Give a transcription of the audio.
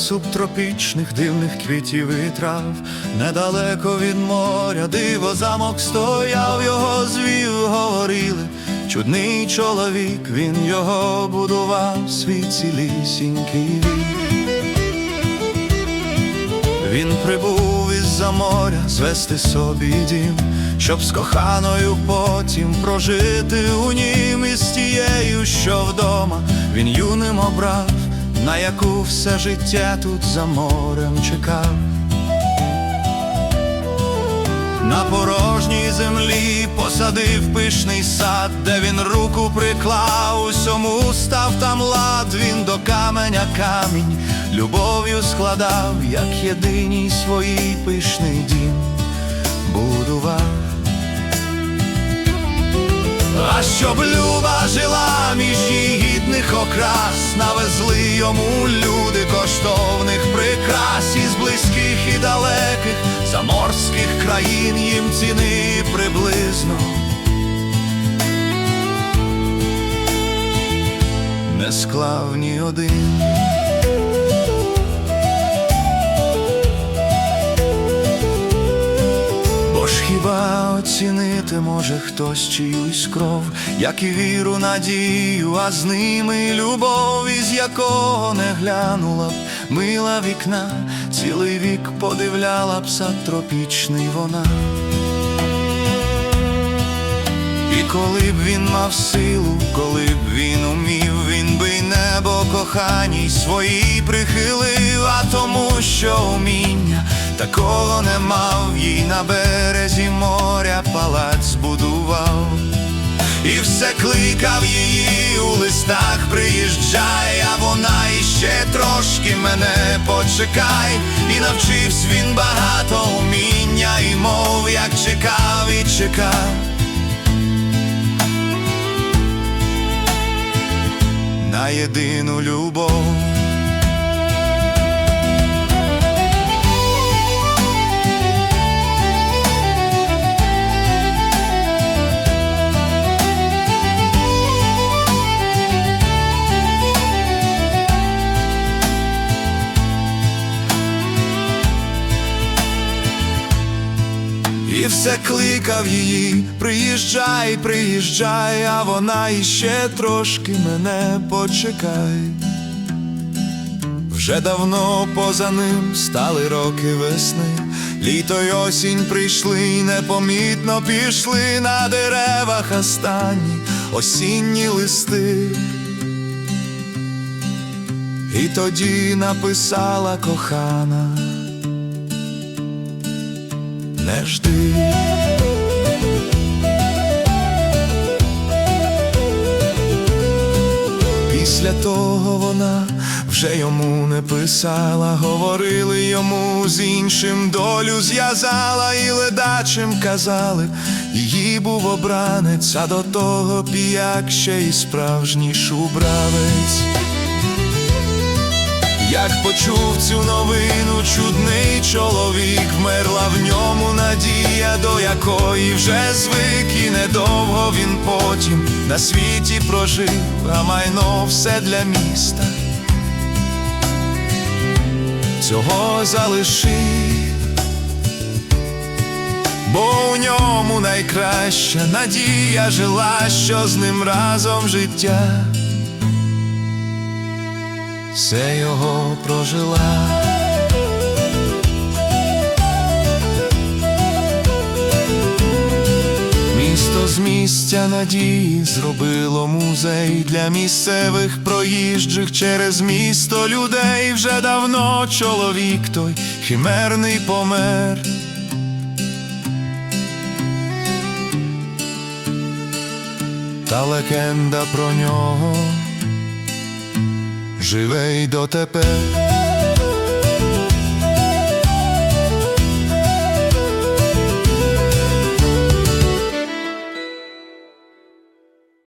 субтропічних дивних квітів і трав, недалеко від моря диво замок стояв, його звів, говорили. Чудний чоловік, він його будував, свій цілісінький вік. Він прибув із-за моря звести собі дім, щоб з коханою потім прожити у нім із тією, що вдома він юним обрав, на яку все життя тут за морем чекав. На порожній землі посадив пишний сад, де він руку приклав, усьому став там лад, він до каменя камінь, любов'ю складав, як єдиній своїй пишний дім будував. А щоб люба жила між її гідних окрас, навезли йому люди коштовних прикрас із близьких і далеких заморських країн їм ціни приблизно. Не склав ні один. Хіба оцінити може хтось чиюсь кров, як і віру, надію, а з ними любов, із якого не глянула б. Мила вікна, цілий вік подивляла б сад тропічний вона. І коли б він мав силу, коли б він умів, він би небо коханій своїй прихилив, а тому, що уміння такого не мав, їй на березі кликав її у листах приїжджай, а вона іще трошки мене почекай, і навчився він багато уміння, і мов як чекав і чекав. на єдину любов. І все кликав її, приїжджай, приїжджай, а вона іще трошки мене почекай. Вже давно поза ним стали роки весни, літо й осінь прийшли, й непомітно пішли на деревах останні осінні листи. І тоді написала кохана. Не жди. Після того вона вже йому не писала, говорили йому з іншим долю зв'язала і ледачим казали, її був обранець, а до того піяк ще й справжній шубравець. Як почув цю новину, чудний чоловік, вмерла в ньому надія, до якої вже звик, і недовго він потім на світі прожив, а майно все для міста. Цього залишив, бо у ньому найкраща надія жила, що з ним разом життя все його прожила. Місто з місця надії зробило музей для місцевих проїжджих через місто людей вже давно чоловік той химерний помер. Та легенда про нього żywej do tepe.